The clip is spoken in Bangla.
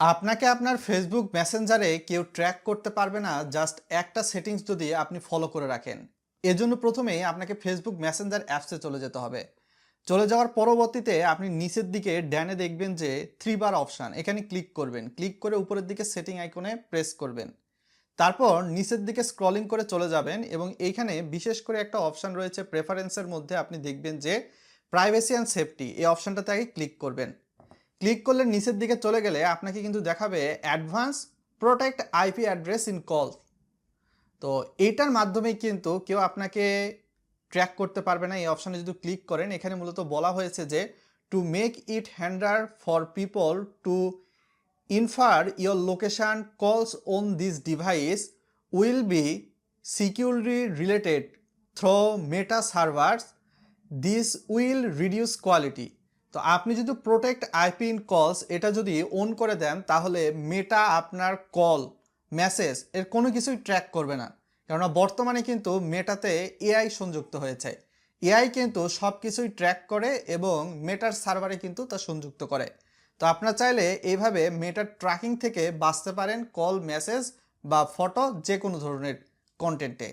আপনাকে আপনার ফেসবুক মেসেঞ্জারে কেউ ট্র্যাক করতে পারবে না জাস্ট একটা সেটিংস যদি আপনি ফলো করে রাখেন। এজন্য প্রথমেই আপনাকে ফেসবুক মেসেঞ্জার অ্যাপসে চলে যেতে হবে। চলে যাওয়ার পরবর্তীতে আপনি নিচের দিকে ড্যানে দেখবেন যে থ্রি বার অপশান এখানে ক্লিক করবেন। ক্লিক করে উপরের দিকে সেটিং আইকনে প্রেস করবেন। তারপর নিচের দিকে স্ক্রলিং করে চলে যাবেন এবং এইখানে বিশেষ করে একটা অপশান রয়েছে প্রেফারেন্সের মধ্যে আপনি দেখবেন যে প্রাইভেসি অ্যান্ড সেফটি এই অপশানটাতে আগে ক্লিক করবেন। ক্লিক করলে নিচের দিকে চলে গেলে আপনাকে কিন্তু দেখাবে advance protect IP address in call. তো এইটার মাধ্যমেই কিন্তু কেউ আপনাকে ট্র্যাক করতে পারবে না। এই অপশানে যদি ক্লিক করেন, এখানে মূলত বলা হয়েছে যে to make it harder for people to infer your location calls on this device will be security related through Meta servers this will reduce quality তো আপনি যদি প্রোটেক্ট আইপি ইন কলস এটা যদি অন করে দেন, তাহলে মেটা আপনার কল মেসেজ এর কোনো কিছুই ট্র্যাক করবে না। কেননা বর্তমানে কিন্তু মেটাতে এআই সংযুক্ত হয়েছে। এআই কিন্তু সব কিছুই ট্র্যাক করে এবং মেটার সার্ভারে কিন্তু তা সংযুক্ত করে। তো আপনার চাইলে এইভাবে মেটার ট্র্যাকিং থেকে বাঁচতে পারেন কল মেসেজ বা ফটো যে কোনো ধরনের কন্টেন্টে